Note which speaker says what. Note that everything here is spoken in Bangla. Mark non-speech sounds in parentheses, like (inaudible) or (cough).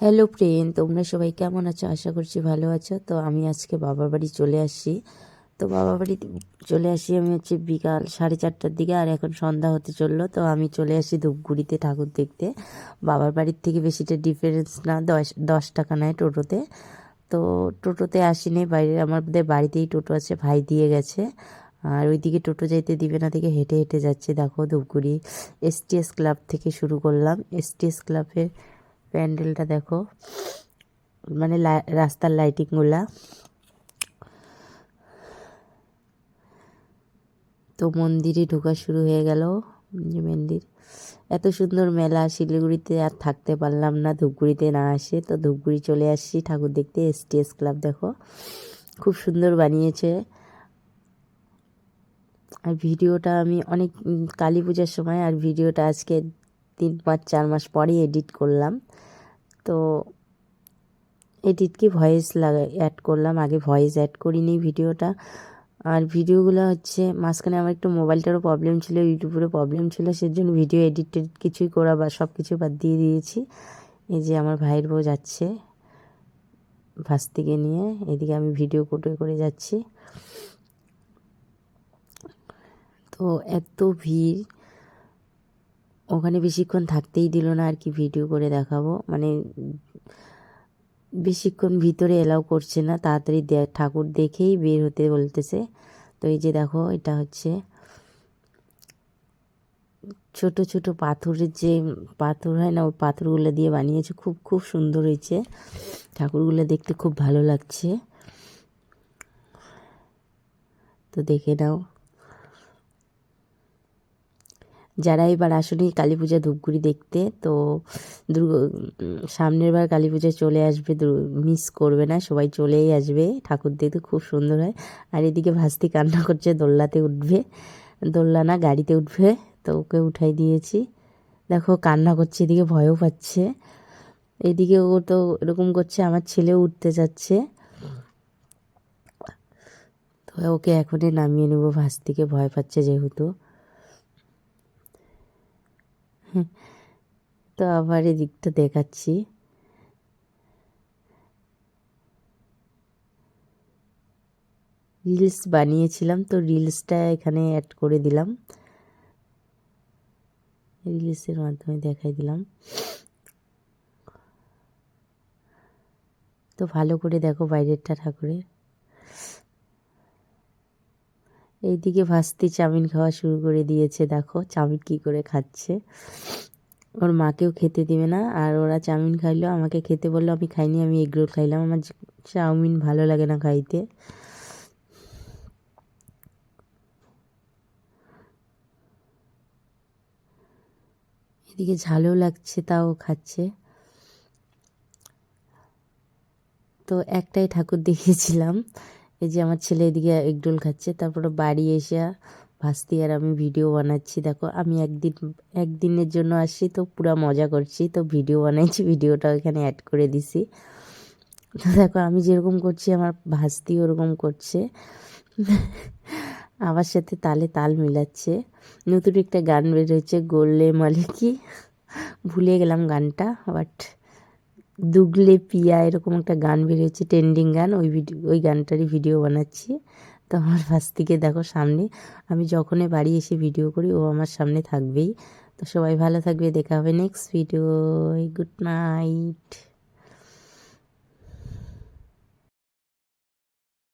Speaker 1: হ্যালো ফ্রেন্ড তোমরা সবাই কেমন আছো? আশা করছি ভালো আছো। তো আমি আজকে বাবার বাড়ি চলে আসছি তো বাবার বাড়ি চলে আসি আমি হচ্ছে বিকাল সাড়ে চারটার দিকে আর এখন সন্ধ্যা হতে চলল। তো আমি চলে আসি ধূপগুড়িতে ঠাকুর দেখতে। বাবার বাড়ির থেকে বেশিটা ডিফারেন্স না, দশ দশ টাকা নেয় টোটোতে। তো টোটোতে আসিনি, বাইরে আমাদের বাড়িতেই টোটো আছে, ভাই দিয়ে গেছে। আর ওইদিকে টোটো যাইতে দিবে না থেকে হেঁটে হেঁটে যাচ্ছে। দেখো ধূপগুড়ি এসটিএস ক্লাব থেকে শুরু করলাম। এসটিএস ক্লাবের প্যান্ডেলটা দেখো। মানে রাস্তার লাইটিংগুলা তো মন্দিরে ঢোকা শুরু হয়ে গেল মন্দির। এত সুন্দর মেলা, শিলিগুড়িতে আর থাকতে পারলাম না, ধূপগুড়িতে না আসে তো ধূপগুড়ি চলে আসছি, ঠাকুর দেখতে এসটিএস ক্লাব দেখো। খুব সুন্দর বানিয়েছে। আর ভিডিওটা আমি অনেক কালী পূজার সময় আর ভিডিওটা আজকে তিন, পাঁচ, চার মাস পরেই এডিট করলাম। তো এডিট কি ভয়েস লাগা অ্যাড করলাম। আগে ভয়েস অ্যাড করিনি ভিডিওটা। আর ভিডিওগুলো হচ্ছে, মাঝখানে আমার একটু মোবাইলটারও প্রবলেম ছিল, ইউটিউবেরও প্রবলেম ছিল, সেজন্য ভিডিও এডিট টেডিট কিছুই করা বা সব কিছু বাদ দিয়ে দিয়েছি। এই যে আমার ভাইয়ের বউ যাচ্ছে ভাস্তিকে নিয়ে, এদিকে আমি ভিডিও কোটে করে যাচ্ছি। তো এত ভিড়। ওখানে বেশিক্ষণ থাকতেই দিল না আর কি ভিডিও করে দেখাবো। মানে বেশিক্ষণ ভিতরে এলাও করছে না, তাড়াতাড়ি ঠাকুর দেখেই বের হতে বলতেছে। তো এই যে দেখো, এটা হচ্ছে ছোট ছোট পাথরের যে পাথর হয় না, ওই পাথরগুলো দিয়ে বানিয়েছে। খুব খুব সুন্দর হয়েছে। ঠাকুরগুলো দেখতে খুব ভালো লাগছে। তো দেখে নাও। যারা এবার আসনি কালী পূজা ধূপগুড়ি দেখতে, তো দুর্গা, সামনের বার কালী পূজা চলে আসবে মিস করবে না, সবাই চলেই আসবে। ঠাকুর দেখতে খুব সুন্দর হয়। আর এদিকে ভাস্তি কান্না করছে দোল্লাতে উঠবে। দোল্লা না গাড়িতে উঠবে, তো ওকে উঠাই দিয়েছি। দেখো কান্না করছে, এদিকে ভয়ও পাচ্ছে। এদিকে ও তো এরকম করছে, আমার ছেলেও উঠতে যাচ্ছে। তো ওকে এখনই নামিয়ে নেব, ভাস্তিকে ভয় পাচ্ছে যেহেতু। (laughs) তো আবার এদিকটা দেখাচ্ছি। রিলস বানিয়েছিলাম, তো রিলসটা এখানে অ্যাড করে দিলাম। রিলসের মাধ্যমে দেখাই দিলাম। তো ভালো করে দেখো বাইরেরটা ঠাকুরের। এইদিকে ভাস্তি চাউমিন খাওয়া শুরু করে দিয়েছে, দেখো চাউমিন কি করে খাচ্ছে। ওর মাকেও খেতে দিবে না, আর ওরা চাউমিন খাইলো, আমাকে খেতে বলল, আমি খাইনি, আমি এগরোল খাইলাম, আমার চাউমিন ভালো লাগে না খাইতে। এদিকে ঝালও লাগছে, তাও খাচ্ছে। তো একটাই ঠাকুর দেখিয়েছিলাম এই যে আমার ছেলে এদিকে এগরোল খাচ্ছে, তারপরে বাড়ি এসে ভাস্তি আর আমি ভিডিও বানাচ্ছি। দেখো, আমি একদিন, একদিনের জন্য আসছি, তো পুরো মজা করছি, তো ভিডিও বানাইছি, ভিডিওটা এখানে অ্যাড করে দিছি। তো দেখো, আমি যেরকম করছি, আমার ভাস্তি ওরকম করছে। আমার সাথে তালে তাল মিলাচ্ছে। নতুন একটা গান বের হয়েছে, গোল্লে মালিকি। ভুলে গেলাম গানটা বাট দুগলে পিয়া এরকম একটা গান বেরিয়েছে ট্রেন্ডিং গান, ওই ভিডিও, ওই গানটারই ভিডিও বানাচ্ছি। তো আমার পাশ থেকে দেখো সামনে, আমি যখনই বাড়ি এসে ভিডিও করি, ও আমার সামনে থাকবেই। তো সবাই ভালো থাকবে, দেখা হবে নেক্সট ভিডিও গুড নাইট